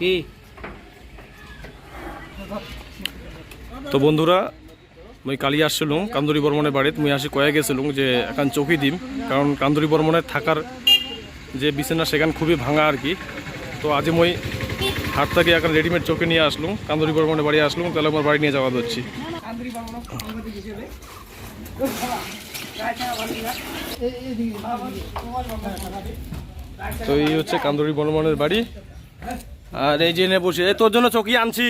কি? তো বন্ধুরা মই কালি আসছিলুম কান্দুরি বর্মনের বাড়িতে। মুই আসি কয়ে গেছিলাম যে এখন চৌকি দিম কারণ কান্দুরি বর্মনের থাকার যে বিছানা সেখান খুবই ভাঙা আর কি। তো আজ মই হাট থেকে এখন রেডিমেড চৌকি নিয়ে আসলুম কান্দুরি বর্মনের বাড়ি আসলুম তাহলে আমার বাড়ি নিয়ে যাওয়া হচ্ছি তো এই হচ্ছে কান্দুরি বর্মনের বাড়ি। আর এই যে নে বসে এই তোর জন্য চৌকি আনছি।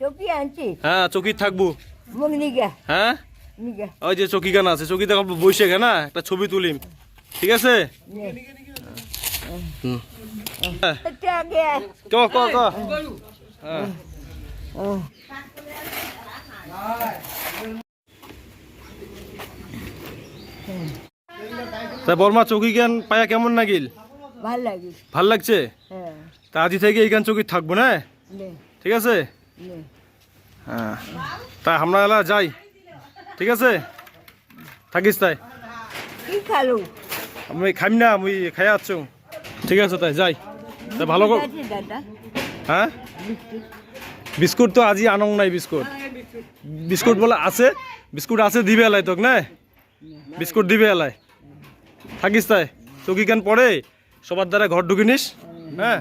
চকি আনছি? হ্যাঁ চৌকি থাকব। মুখ নিগা। হ্যাঁ? নিগা। ওই যে চৌকি গান আছে চৌকি দেখো বসে না? একটা ছবি তুলিম। ঠিক আছে? হুম। হ্যাঁ, ক ক ক। হ্যাঁ। তা বর্মা চৌকি গান পায়া কেমন লাগিল ভালো লাগে ভালো লাগছে? হ্যাঁ। তা আজি থেকে এই গান চৌকি থাকব না? ঠিক আছে? হ্যাঁ। তা আমরা এলা যাই। ঠিক আছে? থাকিস তাই। আমি খাইম না আমি খাই আছো। ঠিক আছে তাই যাই। তা ভালো হ্যাঁ? বিস্কুট তো আজি আনং নাই বিস্কুট। বিস্কুট বলে আছে বিস্কুট আছে দিবে এলাই তোক না? বিস্কুট দিবে এলাই। থাকিস তাই। চৌকি কেন পড়ে? সবার দ্বারা ঘর ঢুকি নিস হ্যাঁ?